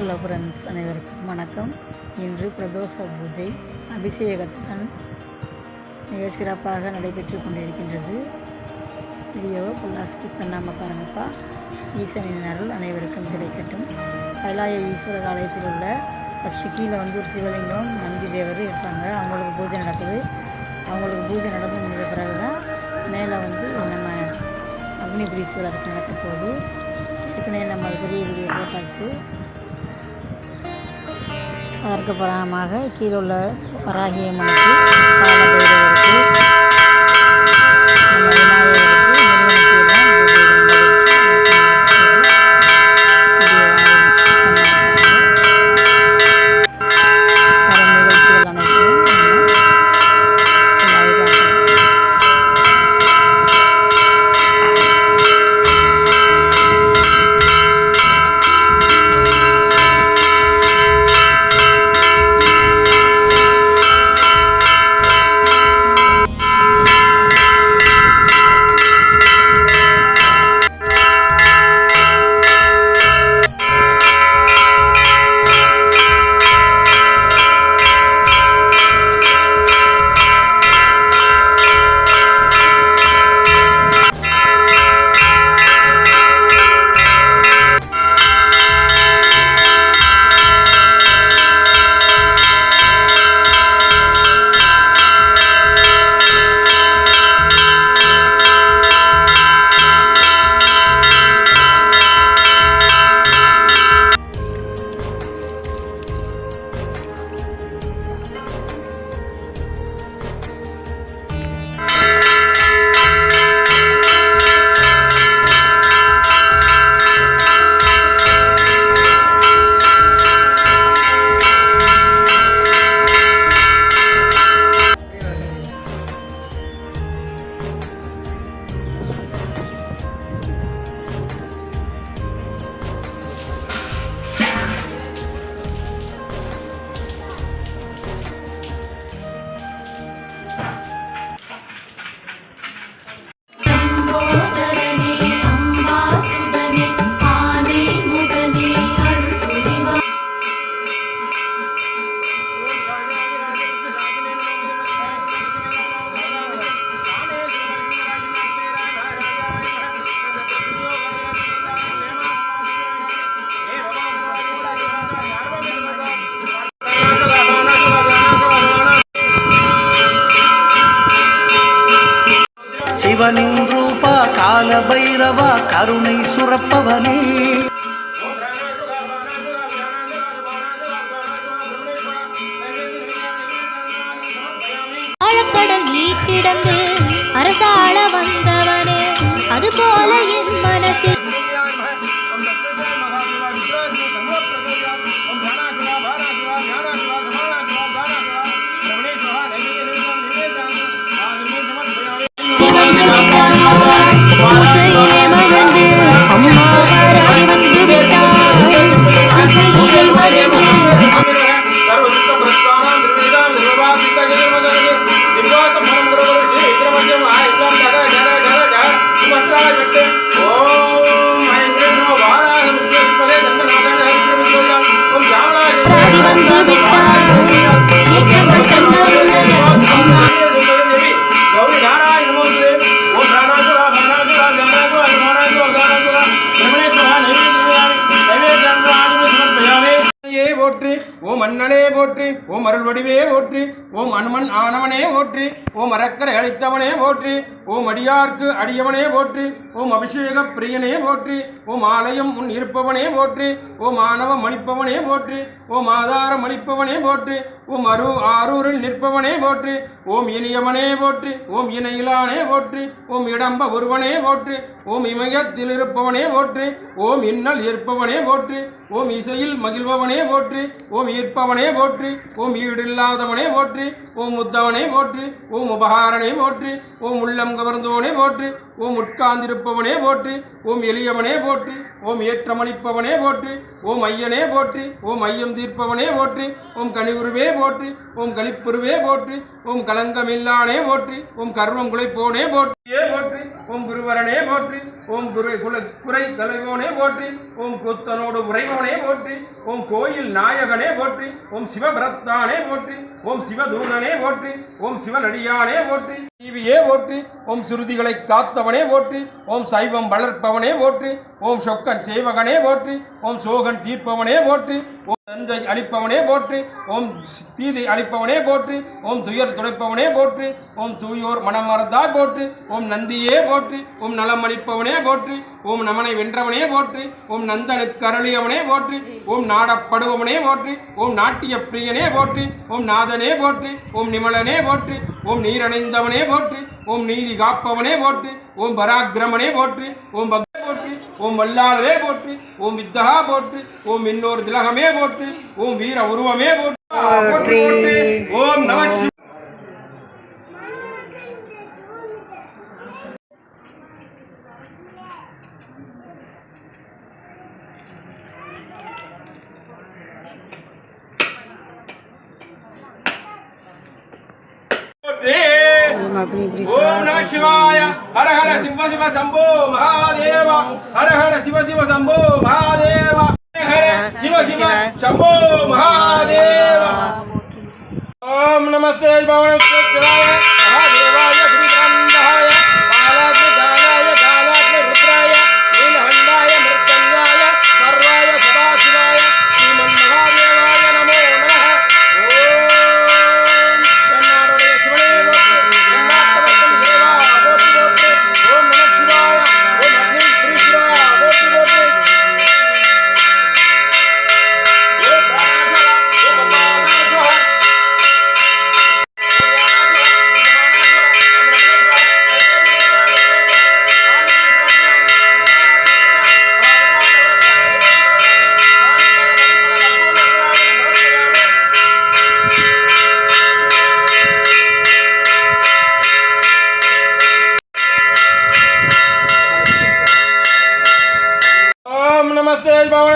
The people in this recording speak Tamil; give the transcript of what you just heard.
ஹலோ ஃப்ரெண்ட்ஸ் அனைவருக்கும் வணக்கம். இன்று பிரதோஷ பூஜை. அபிஷேகத்துடன் மிக சிறப்பாக நடைபெற்று கொண்டிருக்கின்றது. வீடியோவை ஃபுல்லாக ஸ்கிப் பண்ணாமல் பாருங்கப்பா. ஈசனின் அருள் அனைவருக்கும் கிடைக்கட்டும். கைலாய ஈஸ்வரர் ஆலயத்தில் உள்ள ஃபஸ்ட்டு கீழே வந்து ஒரு சிவலிங்கம் நந்தி தேவர் இருப்பாங்க. அவங்களுக்கு பூஜை நடக்குது. அவங்களுக்கு பூஜை நடந்து முடிந்த பிறகு தான் மேலே வந்து நம்ம அக்னி பிரீஸ்வரருக்கு நடக்க போகுது. ஏற்கனவே நம்ம பெரிய வீடியோ போட்டாச்சு அதற்கு பராமமாக கீழே உள்ள வராகியம்மனுக்கு சிவனின் ரூபா கால பைரவா கருணை சுரப்பவனே. ஆழக்கடல் நீ கிடந்து அரசாள வந்தவனே. அதுபோல என் ஓம் அண்ணனே போற்றி ஓம் அருள் வடிவே போற்றி ஓம் அனுமன் ஆனவனே போற்றி ஓம் அரக்கரை அழைத்தவனே போற்றி ஓம் அடியார்க்கு அடியவனே போற்றி ஓம் அபிஷேக பிரியனே போற்றி ஓம் ஆலயம் உன் இருப்பவனே போற்றி ஓம் ஆணவம் மணிப்பவனே போற்றி ஓம் ஆதாரம் அளிப்பவனே போற்று ஓம் அரு ஆரூரில் நிற்பவனே போற்று ஓம் இனியவனே போற்று ஓம் இணையிலானே போற்று ஓம் இடம்ப ஒருவனே போற்று ஓம் இமயத்தில் இருப்பவனே போற்று ஓம் இன்னல் இருப்பவனே போற்று ஓம் இசையில் மகிழ்பவனே போற்று ஓம் ஈர்ப்பவனே போற்று ஓம் ஈடில்லாதவனே போற்று ஓம் முத்தவனே போற்று ஓம் உபகாரனே போற்று ஓம் உள்ளம் கவர்ந்தவனே போற்று ஓம் உட்கார்ந்திருப்பவனே போற்று ஓம் எளியவனே போற்று ஓம் ஏற்றமளிப்பவனே போற்று ஓம் ஐயனே போற்று ஓம் ஐயம் தீர்ப்பவனே போற்று ஓம் கனிவுருவே போற்று ஓம் கலிப்புருவே போற்று ஓம் கலங்கமில்லானே போற்று ஓம் கர்வம் குலைப்போனே போற்றி ஏ போற்றி ஓம் குருவரனே போற்று ஓம் குரு குல குறை தலைவோனே போற்றி ஓம் குத்தனோடு உறைவனே போற்றி ஓம் கோயில் நாயகனே போற்றி ஓம் சிவபிரத்தானே போற்றி ஓம் சிவதூதனே போற்றி ஓம் சிவனடியானே போற்றி டிவியே ஓற்றி ஓம் சுருதிகளை காத்தவனே ஓற்றி ஓம் சைவம் வளர்ப்பவனே ஓற்றி ஓம் சொக்கன் சேவகனே ஓற்றி ஓம் சோகன் தீர்ப்பவனே ஓற்றி தந்தை அளிப்பவனே போற்றி ஓம் தீதை அளிப்பவனே போற்றி ஓம் துயர் துடைப்பவனே போற்றி ஓம் தூயோர் மனமறந்தாய் போற்றி ஓம் நந்தியே போற்றி ஓம் நலம் அளிப்பவனே போற்றி ஓம் நமனை வென்றவனே போற்றி ஓம் நந்தனுக்கு அருளியவனே போற்றி ஓம் நாடப்படுபவனே போற்றி ஓம் நாட்டிய பிரியனே போற்றி ஓம் நாதனே போற்றி ஓம் நிமலனே போற்றி ஓம் நீரணைந்தவனே போற்றி ஓம் நீதி காப்பவனே போற்றி ஓம் பராக்கிரமனே போற்றி ஓம் பக்தே போற்றி ஓம் வல்லாளரே போற்றி ஓம் வித்தகா போற்றி ஓம் இன்னொரு திலகமே போற்றி ஓம் வீர உருவமே போற்றி போற்றி போற்றி. ஓம் நம ओम नमः शिवाय। हर हर शिव शिव शंभो महादेव। हर हर शिव शिव शंभो महादेव। हर शिव शिव शंभो महादेव। ओम नमस्ते। भगवान महादेवाय। Vocês vão